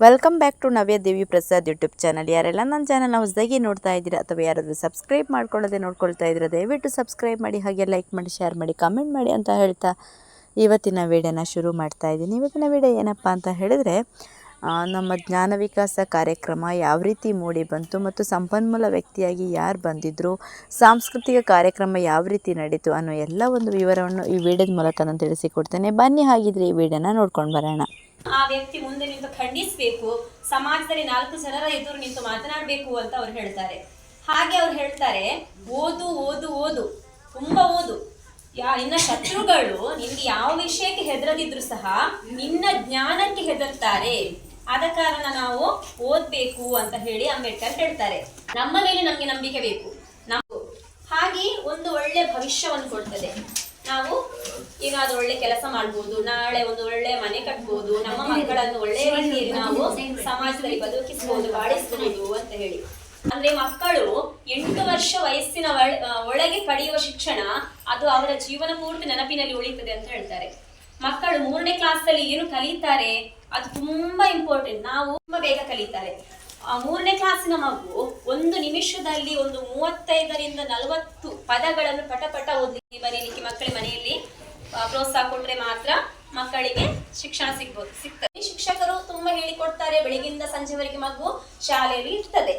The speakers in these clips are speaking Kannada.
Welcome back to Navya Devi Prasad YouTube channel ಯಾರೆಲ್ಲ ನನ್ನ ಚಾನಲ್ನ ಹೊಸದಾಗಿ ನೋಡ್ತಾ ಇದ್ದೀರಾ ಅಥವಾ ಯಾರಾದರೂ ಸಬ್ಸ್ಕ್ರೈಬ್ ಮಾಡ್ಕೊಳ್ಳೋದೇ ನೋಡ್ಕೊಳ್ತಾ ಇದ್ದೀರಾ, ದಯವಿಟ್ಟು ಸಬ್ಸ್ಕ್ರೈಬ್ ಮಾಡಿ, ಹಾಗೆ ಲೈಕ್ ಮಾಡಿ ಶೇರ್ ಮಾಡಿ ಕಮೆಂಟ್ ಮಾಡಿ ಅಂತ ಹೇಳ್ತಾ ಇವತ್ತಿನ ವಿಡಿಯೋನ ಶುರು ಮಾಡ್ತಾ ಇದ್ದೀನಿ. ಇವತ್ತಿನ ವಿಡಿಯೋ ಏನಪ್ಪ ಅಂತ ಹೇಳಿದರೆ ನಮ್ಮ ಜ್ಞಾನ ವಿಕಾಸ ಕಾರ್ಯಕ್ರಮ ಯಾವ ರೀತಿ ಮೂಡಿ ಬಂತು ಮತ್ತು ಸಂಪನ್ಮೂಲ ವ್ಯಕ್ತಿಯಾಗಿ ಯಾರು ಬಂದಿದ್ದರು ಸಾಂಸ್ಕೃತಿಕ ಕಾರ್ಯಕ್ರಮ ಯಾವ ರೀತಿ ನಡೀತು ಅನ್ನೋ ಎಲ್ಲ ಒಂದು ವಿವರವನ್ನು ಈ ವಿಡಿಯೋದ ಮೂಲಕ ನಾನು ತಿಳಿಸಿಕೊಡ್ತೇನೆ. ಬನ್ನಿ, ಹಾಗಿದ್ರೆ ಈ ವಿಡಿಯೋನ ನೋಡ್ಕೊಂಡು ಬರೋಣ. ಆ ವ್ಯಕ್ತಿ ಮುಂದೆ ನಿಂತು ಖಂಡಿಸಬೇಕು, ಸಮಾಜದಲ್ಲಿ ನಾಲ್ಕು ಜನರ ಎದುರು ನಿಂತು ಮಾತನಾಡಬೇಕು ಅಂತ ಅವ್ರು ಹೇಳ್ತಾರೆ. ಹಾಗೆ ಅವ್ರು ಹೇಳ್ತಾರೆ, ಓದು ಓದು ಓದು, ತುಂಬಾ ಓದು. ಯಾ, ನಿನ್ನ ಶತ್ರುಗಳು ನಿನ್ಗೆ ಯಾವ ವಿಷಯಕ್ಕೆ ಹೆದರದಿದ್ರು ಸಹ ನಿನ್ನ ಜ್ಞಾನಕ್ಕೆ ಹೆದರ್ತಾರೆ. ಆದ ಕಾರಣ ನಾವು ಓದ್ಬೇಕು ಅಂತ ಹೇಳಿ ಅಂಬೇಡ್ಕರ್ ಹೇಳ್ತಾರೆ. ನಮ್ಮ ಮೇಲೆ ನಮ್ಗೆ ನಂಬಿಕೆ ಬೇಕು. ನಾವು ಹಾಗೆ ಒಂದು ಒಳ್ಳೆ ಭವಿಷ್ಯವನ್ನು ಕೊಡ್ತದೆ. ನಾವು ಈಗ ಅದು ಒಳ್ಳೆ ಕೆಲಸ ಮಾಡ್ಬೋದು ನಾಳೆ ಒಂದು ಒಳ್ಳೆ ಮನೆ ಕಟ್ಬೋದು ನಮ್ಮ ಮಕ್ಕಳನ್ನು ಒಳ್ಳೆ ರೀತಿಯಲ್ಲಿ ನಾವು ಸಮಾಜದಲ್ಲಿ ಬದುಕಿಸಬಹುದು ಬಾಳಿಸಬಹುದು ಅಂತ ಹೇಳಿ. ಅಂದ್ರೆ ಮಕ್ಕಳು ಎಂಟು ವರ್ಷ ವಯಸ್ಸಿನ ಒಳಗೆ ಪಡೆಯುವ ಶಿಕ್ಷಣ ಅದು ಅವರ ಜೀವನ ಪೂರ್ತಿ ನೆನಪಿನಲ್ಲಿ ಉಳಿತದೆ ಅಂತ ಹೇಳ್ತಾರೆ. ಮಕ್ಕಳು ಮೂರನೇ ಕ್ಲಾಸ್ ಅಲ್ಲಿ ಏನು ಕಲಿತಾರೆ ಅದು ತುಂಬಾ ಇಂಪಾರ್ಟೆಂಟ್ ನಾವು ತುಂಬಾ ಬೇಗ ಕಲಿತಾರೆ. ಆ ಮೂರನೇ ಕ್ಲಾಸಿನ ಮಗು ಒಂದು ನಿಮಿಷದಲ್ಲಿ ಒಂದು ಮೂವತ್ತೈದರಿಂದ ನಲವತ್ತು ಪದಗಳನ್ನು ಪಟ ಪಟ ಓದ್ಲಿಕ್ಕೆ ಬರೀಲಿಕ್ಕೆ ಮಕ್ಕಳ ಮನೆಯಲ್ಲಿ ಆ, ಪ್ರೋತ್ಸಾಹ ಕೊಟ್ರೆ ಮಾತ್ರ ಮಕ್ಕಳಿಗೆ ಶಿಕ್ಷಣ ಸಿಗ್ಬೋದು, ಸಿಗ್ತದೆ. ಶಿಕ್ಷಕರು ತುಂಬಾ ಹೇಳಿಕೊಡ್ತಾರೆ ಬೆಳಿಗ್ಗಿಂದ ಸಂಜೆವರೆಗೆ ಮಗು ಶಾಲೆಯಲ್ಲಿ ಇರ್ತದೆ.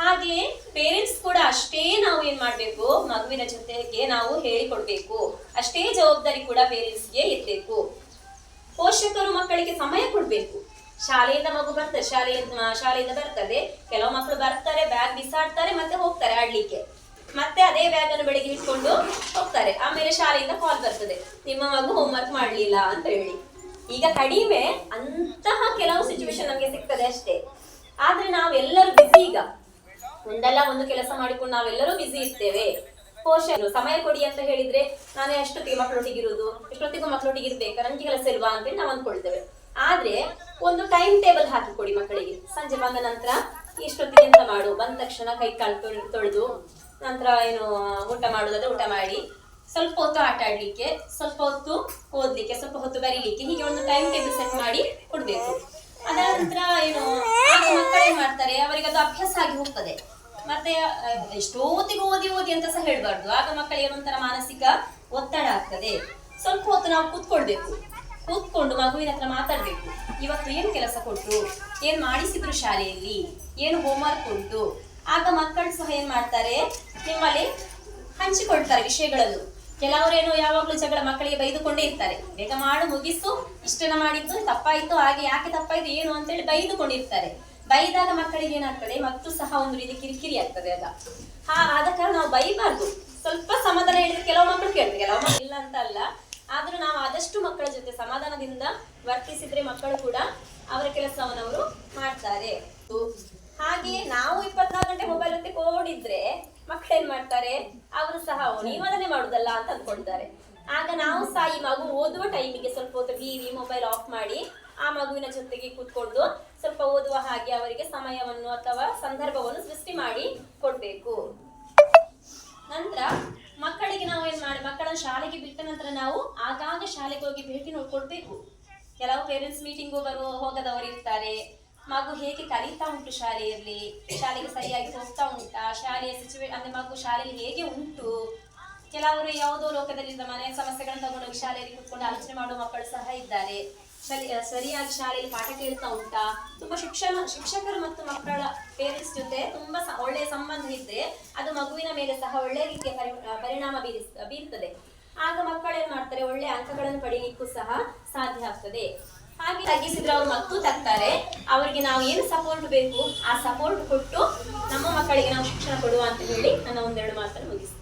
ಹಾಗೆಯೇ ಪೇರೆಂಟ್ಸ್ ಕೂಡ ಅಷ್ಟೇ ನಾವು ಏನ್ ಮಾಡ್ಬೇಕು, ಮಗುವಿನ ಜೊತೆಗೆ ನಾವು ಹೇಳಿಕೊಡ್ಬೇಕು. ಅಷ್ಟೇ ಜವಾಬ್ದಾರಿ ಕೂಡ ಪೇರೆಂಟ್ಸ್ಗೆ ಇರ್ಬೇಕು. ಪೋಷಕರು ಮಕ್ಕಳಿಗೆ ಸಮಯ ಕೊಡ್ಬೇಕು. ಶಾಲೆಯಿಂದ ಮಗು ಬರ್ತದೆ, ಶಾಲೆಯಿಂದ ಶಾಲೆಯಿಂದ ಬರ್ತದೆ. ಕೆಲವು ಮಕ್ಕಳು ಬರ್ತಾರೆ ಬ್ಯಾಗ್ ಬಿಸಾಡ್ತಾರೆ, ಮತ್ತೆ ಹೋಗ್ತಾರೆ ಆಡ್ಲಿಕ್ಕೆ. ಮತ್ತೆ ಅದೇ ಬ್ಯಾಗ್ ಅನ್ನು ಬೆಳಿಗ್ಗೆ ಇಟ್ಕೊಂಡು ಹೋಗ್ತಾರೆ. ಆಮೇಲೆ ಶಾಲೆಯಿಂದ ನಿಮ್ಮ ಮಗು ಹೋಮ್ವರ್ಕ್ ಮಾಡ್ಲಿಲ್ಲ ಅಂತ ಹೇಳಿ. ಈಗ ಕಡಿಮೆ ಅಂತಹ ಕೆಲವು ಸಿಚುವೇಶನ್ ನಮ್ಗೆ ಸಿಗ್ತದೆ ಅಷ್ಟೇ. ಆದ್ರೆ ನಾವೆಲ್ಲರೂ ಬಿಸಿ ಈಗ. ಒಂದಲ್ಲ ಒಂದು ಕೆಲಸ ಮಾಡಿಕೊಂಡು ನಾವೆಲ್ಲರೂ ಬಿಸಿ ಇರ್ತೇವೆ. ಪೋಷಕರು, ಸಮಯ ಕೊಡಿ ಅಂತ ಹೇಳಿದ್ರೆ ನಾನು ಎಷ್ಟೊತ್ತಿಗೆ ಮಕ್ಕಳೊಟ್ಟಿಗೆ ಇರುವುದು ಎಷ್ಟೊತ್ತಿಗೂ ಮಕ್ಕಳೊಟ್ಟಿಗೆ ಇರ್ಬೇಕಾ ನನಗೆ ಕೆಲಸ ಇಲ್ವಾ ಅಂತ ನಾವು ಅಂದ್ಕೊಳ್ತೇವೆ. ಆದ್ರೆ ಒಂದು ಟೈಮ್ ಟೇಬಲ್ ಹಾಕಿ ಕೊಡಿ ಮಕ್ಕಳಿಗೆ. ಸಂಜೆ ಬಂದ ನಂತರ ಇಷ್ಟೊತ್ತಿಗೆ ಎಂತ ಮಾಡು? ಬಂದ ತಕ್ಷಣ ಕೈ ಕಾಲು ತೊಳ್- ತೊಳೆದು ನಂತರ ಏನು, ಊಟ ಮಾಡೋದಾದ್ರೆ ಊಟ ಮಾಡಿ. ಸ್ವಲ್ಪ ಹೊತ್ತು ಆಟ ಆಡ್ಲಿಕ್ಕೆ, ಸ್ವಲ್ಪ ಹೊತ್ತು ಓದ್ಲಿಕ್ಕೆ, ಸ್ವಲ್ಪ ಹೊತ್ತು ಬರೀಲಿಕ್ಕೆ ಹೀಗೆ ಒಂದು ಟೈಮ್ ಟೇಬಲ್ ಸೆಟ್ ಮಾಡಿ ಕೊಡ್ಬೇಕು. ಅದರ ನಂತರ ಏನು ಮಕ್ಕಳು ಏನ್ ಮಾಡ್ತಾರೆ, ಅವರಿಗೆ ಅದು ಅಭ್ಯಾಸ ಆಗಿ ಹೋಗ್ತದೆ. ಮತ್ತೆ ಎಷ್ಟೊತ್ತಿಗೆ ಓದಿ ಓದಿ ಅಂತ ಸಹ ಹೇಳ್ಬಾರ್ದು. ಆಗ ಮಕ್ಕಳಿಗೆ ಒಂಥರ ಮಾನಸಿಕ ಒತ್ತಡ ಆಗ್ತದೆ. ಸ್ವಲ್ಪ ಹೊತ್ತು ನಾವು ಕೂತ್ಕೊಳ್ಬೇಕು. ಕೂತ್ಕೊಂಡು ಮಗುವಿನ ಹತ್ರ ಮಾತಾಡ್ಬೇಕು. ಇವತ್ತು ಏನ್ ಕೆಲಸ ಕೊಟ್ಟು ಏನ್ ಮಾಡಿಸಿದ್ರು ಶಾಲೆಯಲ್ಲಿ? ಏನು ಹೋಮ್ವರ್ಕ್ ಉಂಟು? ಆಗ ಮಕ್ಕಳು ಸಹ ಏನ್ ಮಾಡ್ತಾರೆ? ನಿಮ್ಮಲ್ಲಿ ಹಂಚಿಕೊಳ್ತಾರೆ ವಿಷಯಗಳನ್ನು. ಕೆಲವರೇನು ಯಾವಾಗ್ಲೂ ಜಗಳ ಮಕ್ಕಳಿಗೆ ಬೈದುಕೊಂಡೇ ಇರ್ತಾರೆ. ಬೇಗ ಮಾಡು ಮುಗಿಸು ಇಷ್ಟನ ಮಾಡಿದ್ದು ತಪ್ಪಾಯ್ತು ಹಾಗೆ ಯಾಕೆ ತಪ್ಪಾಯ್ತು ಏನು ಅಂತೇಳಿ ಬೈದುಕೊಂಡಿರ್ತಾರೆ. ಬೈದಾಗ ಮಕ್ಕಳಿಗೆ ಏನಾಗ್ತದೆ? ಮತ್ತು ಸಹ ಒಂದು ರೀತಿ ಕಿರಿಕಿರಿ ಆಗ್ತದೆ ಅದ. ಹಾ ಆದ ಕಾರಣ ನಾವು ಬೈಬಾರ್ದು. ಸ್ವಲ್ಪ ಸಮಾಧಾನ ಹೇಳಿದ್ರೆ ಕೆಲವು ಮಕ್ಕಳು ಕೇಳ್ತಾರೆ. ಕೆಲವು ಮಕ್ಕಳು ಇಲ್ಲ ಅಂತ ಅಲ್ಲ. ಆದ್ರೂ ನಾವು ಆದಷ್ಟು ಮಕ್ಕಳ ಜೊತೆ ಸಮಾಧಾನದಿಂದ ವರ್ತಿಸಿದ್ರೆ ಮಕ್ಕಳು ಕೂಡ ಅವರ ಕೆಲಸವನ್ನು ಅವರು ಮಾಡ್ತಾರೆ. ಹಾಗೆ ನಾವು ಇಪ್ಪತ್ನಾಲ್ಕು ಗಂಟೆ ಮೊಬೈಲ್ ಹೊತ್ತೆ ಓಡಿದ್ರೆ ಮಕ್ಕಳು ಏನ್ ಮಾಡ್ತಾರೆ? ಅವರು ಸಹ "ಓ, ನೀವು ಅಂತ ಅಂದ್ಕೊಳ್ತಾರೆ ಆಗ ನಾವು ಸಹ ಈ ಮಗು ಓದುವ ಟೈಮಿಗೆ ಸ್ವಲ್ಪ ಹೊತ್ತು ಟಿವಿ ಮೊಬೈಲ್ ಆಫ್ ಮಾಡಿ, ಆ ಮಗುವಿನ ಜೊತೆಗೆ ಕೂತ್ಕೊಂಡು ಸ್ವಲ್ಪ ಓದುವ ಹಾಗೆ ಅವರಿಗೆ ಸಮಯವನ್ನು ಅಥವಾ ಸಂದರ್ಭವನ್ನು ಸೃಷ್ಟಿ ಮಾಡಿ ಕೊಡ್ಬೇಕು. ನಂತರ ಮಕ್ಕಳಿಗೆ ನಾವು ಏನ್ ಮಾಡಿ, ಮಕ್ಕಳನ್ನು ಶಾಲೆಗೆ ಬಿಟ್ಟ ನಂತರ ನಾವು ಆಗಾಗ ಶಾಲೆಗೆ ಹೋಗಿ ಭೇಟಿ ನೋಡ್ಕೊಳ್ಬೇಕು. ಕೆಲವು ಪೇರೆಂಟ್ಸ್ ಮೀಟಿಂಗ್ ಬರುವ, ಹೋಗದವರು ಇರ್ತಾರೆ. ಮಗು ಹೇಗೆ ಕಲಿತಾ ಉಂಟು ಶಾಲೆಯಲ್ಲಿ? ಶಾಲೆಗೆ ಸರಿಯಾಗಿ ಹೋಗ್ತಾ ಉಂಟಾ? ಶಾಲೆಯ ಸಿಚುವೇ ಅಂದ್ರೆ ಮಗು ಶಾಲೆಯಲ್ಲಿ ಹೇಗೆ ಉಂಟು? ಕೆಲವರು ಯಾವುದೋ ಲೋಕದಲ್ಲಿದ್ದ ಮನೆಯ ಸಮಸ್ಯೆಗಳನ್ನು ತಗೊಂಡೋಗಿ ಶಾಲೆಯಲ್ಲಿ ಕುತ್ಕೊಂಡು ಆಲೋಚನೆ ಮಾಡುವ ಮಕ್ಕಳು ಸಹ ಇದ್ದಾರೆ. ಸರಿ ಸರಿಯಾಗಿ ಶಾಲೆಯಲ್ಲಿ ಪಾಠ ಕೇಳ್ತಾ ಉಂಟಾ? ತುಂಬಾ ಶಿಕ್ಷಣ, ಶಿಕ್ಷಕರು ಮತ್ತು ಮಕ್ಕಳ ಪೇರೆಂಟ್ಸ್ ಜೊತೆ ತುಂಬಾ ಒಳ್ಳೆಯ ಸಂಬಂಧ ಇದ್ರೆ ಅದು ಮಗುವಿನ ಮೇಲೆ ಸಹ ಒಳ್ಳೆ ರೀತಿಯ ಪರಿ- ಪರಿಣಾಮ ಬೀರಿಸ್, ಬೀರ್ತದೆ. ಆಗ ಮಕ್ಕಳು ಏನ್ ಮಾಡ್ತಾರೆ? ಒಳ್ಳೆ ಅಂಕಗಳನ್ನು ಪಡೀಲಿಕ್ಕೂ ಸಹ ಸಾಧ್ಯ ಆಗ್ತದೆ. ಹಾಗೆ ತಗ್ಗಿಸಿದ್ರೆ ಅವ್ರು ಮತ್ತೂ ತಗ್ತಾರೆ ಅವರಿಗೆ ನಾವು ಏನು ಸಪೋರ್ಟ್ ಬೇಕು, ಆ ಸಪೋರ್ಟ್ ಕೊಟ್ಟು ನಮ್ಮ ಮಕ್ಕಳಿಗೆ ನಾವು ಶಿಕ್ಷಣ ಕೊಡುವ ಅಂತ ಹೇಳಿ ನನ್ನ ಒಂದೆರಡು ಮಾತನ್ನು ಮುಗಿಸ್ತೇನೆ.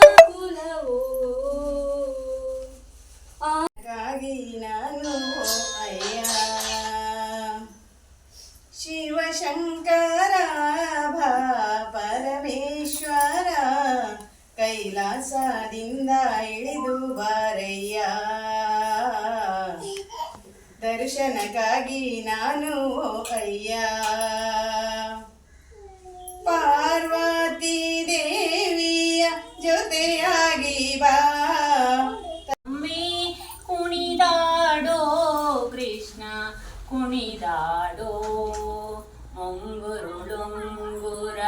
ಶಿವಶಂಕರ ಭಾ ಪರಮೇಶ್ವರ ಕೈಲಾಸದಿಂದ ಇಳಿದು ಬಾರಯ್ಯ. ದರ್ಶನಕ್ಕಾಗಿ ನಾನು ಅಯ್ಯ ಮುಂಗುರುಳುಂಗುರ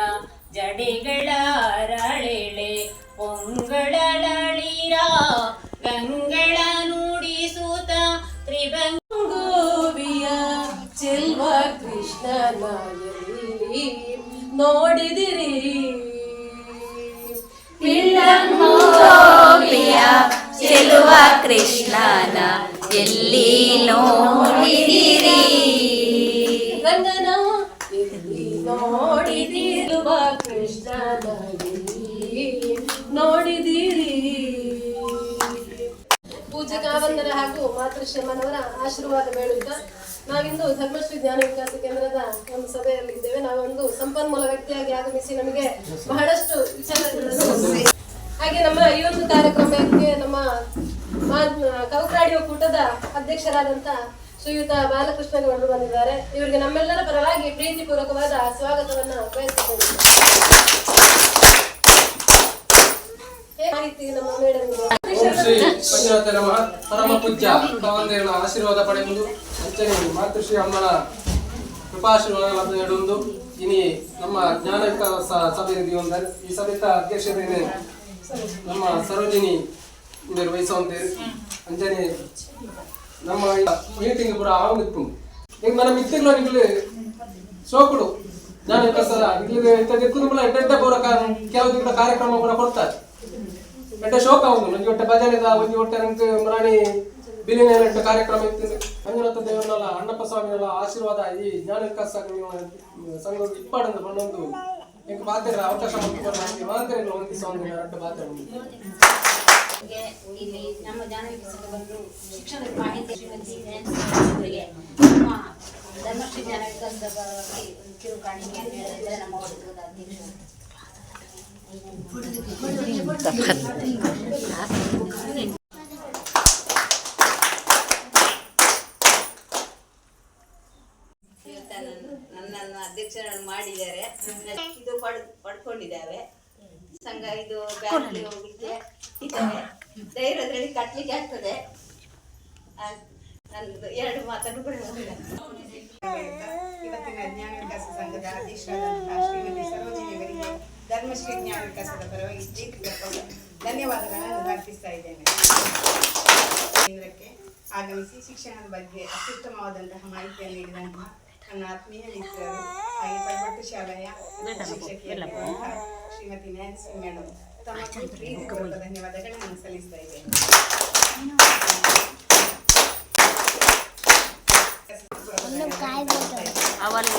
ಜಡೆಗಳ ಅರಳೆಳೆ ಪೊಂಗಳಳಿರ ಗಂಗಳ ನುಡಿಸುತ್ತ ತ್ರಿಭಂಗೋವಿಯ ಚೆಲ್ವ ಕೃಷ್ಣನ ಎಲ್ಲಿ ನೋಡಿದಿರಿ ಗೋಪಿಯ ಚೆಲುವ ಕೃಷ್ಣನ ಎಲ್ಲಿ ನೋಡಿದಿರಿ ಹಾಗೂ ಆಶೀರ್ವಾದ ಬೇಡುತ್ತಾ ನಾವಿಂದು ಧರ್ಮಶ್ರೀ ಧ್ಯಾನ ವಿಕಾಸ ಕೇಂದ್ರದ ಒಂದು ಸಭೆಯಲ್ಲಿ ಇದ್ದೇವೆ. ನಾವೊಂದು ಸಂಪನ್ಮೂಲ ವ್ಯಕ್ತಿಯಾಗಿ ಆಗಮಿಸಿ ನಮಗೆ ಬಹಳಷ್ಟು ವಿಚಾರಗಳನ್ನು ಹಾಗೆ ನಮ್ಮ ಈ ಒಂದು ಕಾರ್ಯಕ್ರಮಕ್ಕೆ ನಮ್ಮ ಮಾ- ಕೌಕ್ರಾಡಿ ಒಕ್ಕೂಟದ ಅಧ್ಯಕ್ಷರಾದಂತ ಶ್ರೀಯುತ ಬಾಲಕೃಷ್ಣಗೌಡರು ಬಂದಿದ್ದಾರೆ. ಇವರಿಗೆ ನಮ್ಮೆಲ್ಲರ ಪರವಾಗಿ ಪ್ರೀತಿಪೂರ್ವಕವಾದ ಸ್ವಾಗತವನ್ನು ಬಯಸುತ್ತೇನೆ ನಮ್ಮ ಶ್ರೀ ನಮಃ. ಪರಮ ಪೂಜ್ಯ ಭಗವಂತನ ಆಶೀರ್ವಾದ ಪಡೆಯುವುದು. ಅಂಚನೆ ಮಾತೃಶ್ರೀ ಅಮ್ಮನ ಕೃಪಾಶೀರ್ವಾದ ನೀಡುವುದು ಇನಿ ನಮ್ಮ ಜ್ಞಾನ ವಿಕಾಸ ಸಭೆ ಒಂದರೆ ಈ ಸಭೆಯ ಅಧ್ಯಕ್ಷತೆಯನ್ನು ನಮ್ಮ ಸರೋಜಿನಿ ನಿರ್ವಹಿಸುವಂತೆ ಅಂಚನೆ ನಮ್ಮ ಮೀಟಿಂಗ್ ಪೂರ ಆವಂದಿತ್ತು ಈಗ ಮಿತ್ತಿಗ್ಲ ನಿಗ್ಲಿ ಸೋಕುಡು. ಜ್ಞಾನ ವಿಕಾಸದ ಇಲ್ಲಿ ಇಂಥ ದಿಕ್ಕುದು ಕೂಡ ಎಡ್ಡೆ ಪೂರ ಕೆಲವು ಕಾರ್ಯಕ್ರಮ ಕೂಡ ಕೊಡ್ತಾರೆ. ಎಡ್ಡೆ ಶೋಕ ಒಂದು ಒಂದು ಒಟ್ಟೆ ಭಜನೆದ ಒಂದು ಒಟ್ಟೆ ನಂಗೆ ಮರಾಣಿ ಬಿಲಿನ ಎಂಟು ಕಾರ್ಯಕ್ರಮ ಇತ್ತು. ಮಂಜುನಾಥ ದೇವರಲ್ಲ ಅಣ್ಣಪ್ಪ ಸ್ವಾಮಿಗಳ ಆಶೀರ್ವಾದ ಈ ಜ್ಞಾನ ವಿಕಾಸ ಸಂಘ ಇಪ್ಪಾಡಂದು ಬಂದೊಂದು ಎಂಕ್ ಬಾಧ್ಯರ ಅವಕಾಶ ಮಾಡ್ಕೊಂಡು ಮಾತ್ರ ಹೊಂದಿಸುವ ಒಂದು ಎರಡು ಬಾಧ್ಯ ಇಲ್ಲಿ ನಮ್ಮ ಜ್ಞಾನ ವಿಕಸನ ಬಂದು ಶಿಕ್ಷಣದ ಮಾಹಿತಿ ಶ್ರೀಮತಿ ಅವರಿಗೆ ನಮ್ಮ ಧರ್ಮಶ್ರೀ ಜ್ಞಾನ ವಿಕಾಸದ ಪರವಾಗಿ ಒಂದು ಕಿರು ಕಾಣಿಕೆಯನ್ನು ನಮ್ಮ ಒಕ್ಕೂಟದ ಅಧ್ಯಕ್ಷರು. ನನ್ನನ್ನು ಅಧ್ಯಕ್ಷರನ್ನು ಮಾಡಿದ್ದಾರೆ. ಇದು ಪಡ್, ಪಡ್ಕೊಂಡಿದ್ದಾವೆ. ಸಂಘ ಇದು ಬ್ಯಾಂಕ್ಗೆ ಹೋಗ್ಲಿಕ್ಕೆ ಇದ್ದಾವೆ ಧೈರ್ಯದಲ್ಲಿ ಕಟ್ಲಿಕ್ಕೆ ಆಗ್ತದೆ. ನಂದು ಎರಡು ಮಾತನ್ನು ಇವತ್ತಿನ ಜ್ಞಾನ ವಿಕಾಸ ಸಂಘದ ಅಧ್ಯಕ್ಷರಾದಂತಹ ಶ್ರೀಮತಿ ಸರ್ವ ಧರ್ಮಶ್ರೀ ಜ್ಞಾನ ವಿಕಾಸದ ಪರವಾಗಿ ಧನ್ಯವಾದಗಳನ್ನು ಅರ್ಪಿಸ್ತಾ ಇದ್ದೇನೆ. ಕೇಂದ್ರಕ್ಕೆ ಆಗಮಿಸಿ ಶಿಕ್ಷಣದ ಬಗ್ಗೆ ಅತ್ಯುತ್ತಮವಾದಂತಹ ಮಾಹಿತಿಯನ್ನು ನೀಡಿದಂತಹ ನನ್ನ ಆತ್ಮೀಯ ಮಿತ್ರರು ಹಾಗೆ ಪಡ್ಬಟ್ಟು ಶಾಲೆಯ ಶಿಕ್ಷಕಿಯಾಗಿರುವಂತಹ ಶ್ರೀಮತಿ ನ್ಯಾನ್ಸಿ ಮೇಡಮ್ ತಮ್ಮ ಪ್ರೀತಿಪೂರ್ವಕ ಧನ್ಯವಾದಗಳನ್ನು ಸಲ್ಲಿಸ್ತಾ ಇದ್ದೇನೆ. ಅವಲ್ಲಿ